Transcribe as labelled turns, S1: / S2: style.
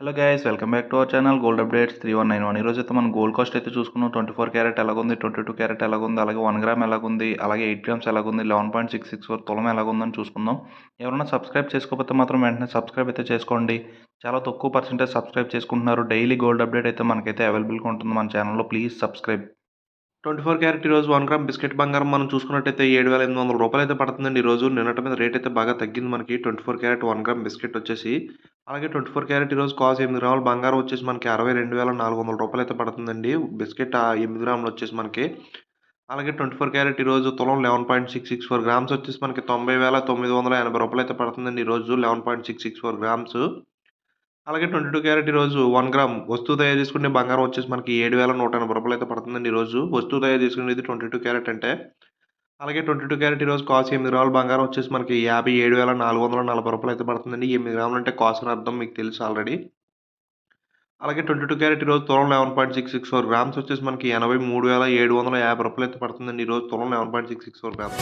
S1: Hello guys welcome back to our channel gold updates three one nine one ఈరోజు అయితే మనం gold cost అయితే చూసుకున్నాం. ట్వంటీ ఫోర్ క్యారెట్ ఎలాగుంది? ట్వంటీ టూ క్యారెట్ ఎలాగుంది? అలాగే వన్ గ్రామ్ ఎలాగుంది? అలాగే ఎయిట్ గ్రామ్స్ ఎలాగుంది? Eleven point six six four తులం ఎలాగుందని చూసుకుందాం. ఎవరైనా సబ్స్క్రైబ్ చేసుకోకపోతే మాత్రం వెంటనే సబ్స్క్రైబ్ అయితే చేసుకోండి. చాలా తక్కువ పర్సెంటేజ్ సబ్స్క్రైబ్ చేసుకుంటున్నారు. డైలీ గోల్డ్ అప్డేట్ అయితే మనకైతే అవైలబుల్గా ఉంటుంది మన ఛానల్లో please subscribe
S2: twenty four carat ఈరోజు వన్ గ్రామ్ బిస్కెట్ బంగారం మనం చూసుకున్నట్టయితే ఏడు వేల ఎనిమిది వందల రూపాయలు అయితే పడుతుందండి ఈరోజు. నిన్నటి మీద రేట్ అయితే బాగా తగ్గింది మనకి. Twenty four carat one gram biscuit వచ్చేసి అలాగే ట్వంటీ ఫోర్ క్యారెట్ ఈరోజు కాస్ట్ ఎనిమిది గ్రాములు బంగారం వచ్చేసి మనకి అరవై రెండు వేల నాలుగు వందల రూపాయలు అయితే పడుతుందండి. బిస్కెట్ ఆ ఎనిమిది గ్రాములు వచ్చేసి మనకి. అలాగే ట్వంటీ ఫోర్ క్యారెట్ ఈరోజు తులం eleven point six six four grams వచ్చేసి మనకి తొంభై వేల తొమ్మిది వందల ఎనభై రూపాయలు అయితే పడుతుందండి ఈరోజు eleven point six six four grams. అలాగే ట్వంటీ టూ క్యారెట్ ఈరోజు వన్ గ్రామ్ వస్తువు తయారు చేసుకునే బంగారం వచ్చేసి మనకి ఏడు వేల నూట ఎనభై రూపాయలు అయితే పడుతుందండి ఈరోజు. వస్తువు తయారు చేసుకునేది ట్వంటీ టూ క్యారెట్ అంటే. అలాగే ట్వంటీ టూ క్యారెట్ ఈరోజు కాస్ట్ ఎనిమిది గ్రాముల బంగారం వచ్చేసి మనకి యాభై ఏడు వేల నాలుగు వందల నలభై రూపాయలు అయితే పడుతుందండి. ఎనిమిది గ్రాములు అంటే కాస్ట్ అని అర్థం మీకు తెలుసు ఆల్రెడీ అలాగే ట్వంటీ టూ క్యారెట్ ఈరోజు తులం eleven point six six four grams వచ్చేసి మనకి ఎనభై మూడు వేల ఏడు వందల యాభై రూపాయలు అయితే పడుతుందండి. ఈరోజు తులం eleven point six six four grams.